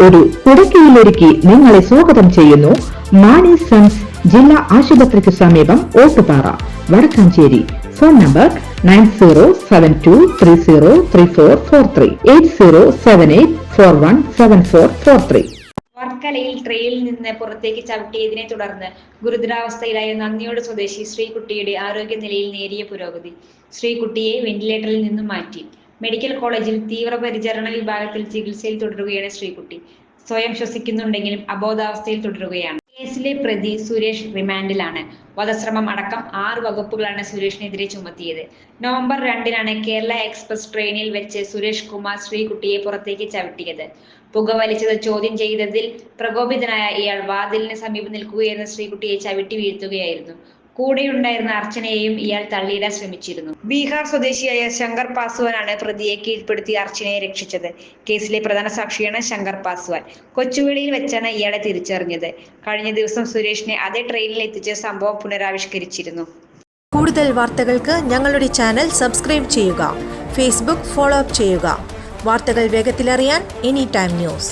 ഒരു കുടക്കീഴിലൊരുക്കി നിങ്ങളെ സ്വാഗതം ചെയ്യുന്നു. മാണി സൺസ് ജില്ലാ ആശുപത്രിക്ക് സമീപം Ottupara Vadakkanchery. Phone number nine zero seven two three zero three four four three. Eight zero seven eight four one seven four four three. വർക്കലയിൽ ട്രെയിനിൽ നിന്ന് പുറത്തേക്ക് ചവിട്ടിയതിനെ തുടർന്ന് ഗുരുതരാവസ്ഥയിലായ നന്ദിയോട് സ്വദേശി ശ്രീകുട്ടിയുടെ ആരോഗ്യനിലയിൽ നേരിയ പുരോഗതി. ശ്രീകുട്ടിയെ വെന്റിലേറ്ററിൽ നിന്നും മാറ്റി. മെഡിക്കൽ കോളേജിൽ തീവ്രപരിചരണ വിഭാഗത്തിൽ ചികിത്സയിൽ തുടരുകയാണ് ശ്രീകുട്ടി. സ്വയം ശ്വസിക്കുന്നുണ്ടെങ്കിലും അബോധാവസ്ഥയിൽ തുടരുകയാണ്. കേസിലെ പ്രതി സുരേഷ് റിമാൻഡിലാണ്. വധശ്രമം അടക്കം ആറ് വകുപ്പുകളാണ് സുരേഷിനെതിരെ ചുമത്തിയത്. നവംബർ രണ്ടിനാണ് കേരള എക്സ്പ്രസ് ട്രെയിനിൽ വെച്ച് സുരേഷ് കുമാർ ശ്രീകുട്ടിയെ പുറത്തേക്ക് ചവിട്ടിയത്. പുകവലിച്ചത് ചോദ്യം ചെയ്തതിൽ പ്രകോപിതനായ ഇയാൾ വാതിലിന് സമീപം നിൽക്കുകയായിരുന്ന ശ്രീകുട്ടിയെ ചവിട്ടി വീഴ്ത്തുകയായിരുന്നു. കൂടെയുണ്ടായിരുന്ന അർച്ചനയെയും ഇയാൾ തള്ളിയിടാൻ ശ്രമിച്ചിരുന്നു. ബീഹാർ സ്വദേശിയായ ശങ്കർ പാസ്വാനാണ് പ്രതിയെ കീഴ്പ്പെടുത്തി അർച്ചനയെ രക്ഷിച്ചത്. കേസിലെ പ്രധാന സാക്ഷിയാണ് ശങ്കർ പാസ്വാൻ. കൊച്ചുവേളിയിൽ വെച്ചാണ് ഇയാളെ തിരിച്ചറിഞ്ഞത്. കഴിഞ്ഞ ദിവസം സുരേഷിനെ അതേ ട്രെയിനിൽ എത്തിച്ച് സംഭവം പുനരാവിഷ്കരിച്ചിരുന്നു. കൂടുതൽ വാർത്തകൾക്ക് ഞങ്ങളുടെ ചാനൽ സബ്സ്ക്രൈബ് ചെയ്യുക. ഫേസ്ബുക്ക് ഫോളോ അപ്പ് ചെയ്യുക. വാർത്തകൾ വേഗത്തിലറിയാൻ എനി ടൈം ന്യൂസ്.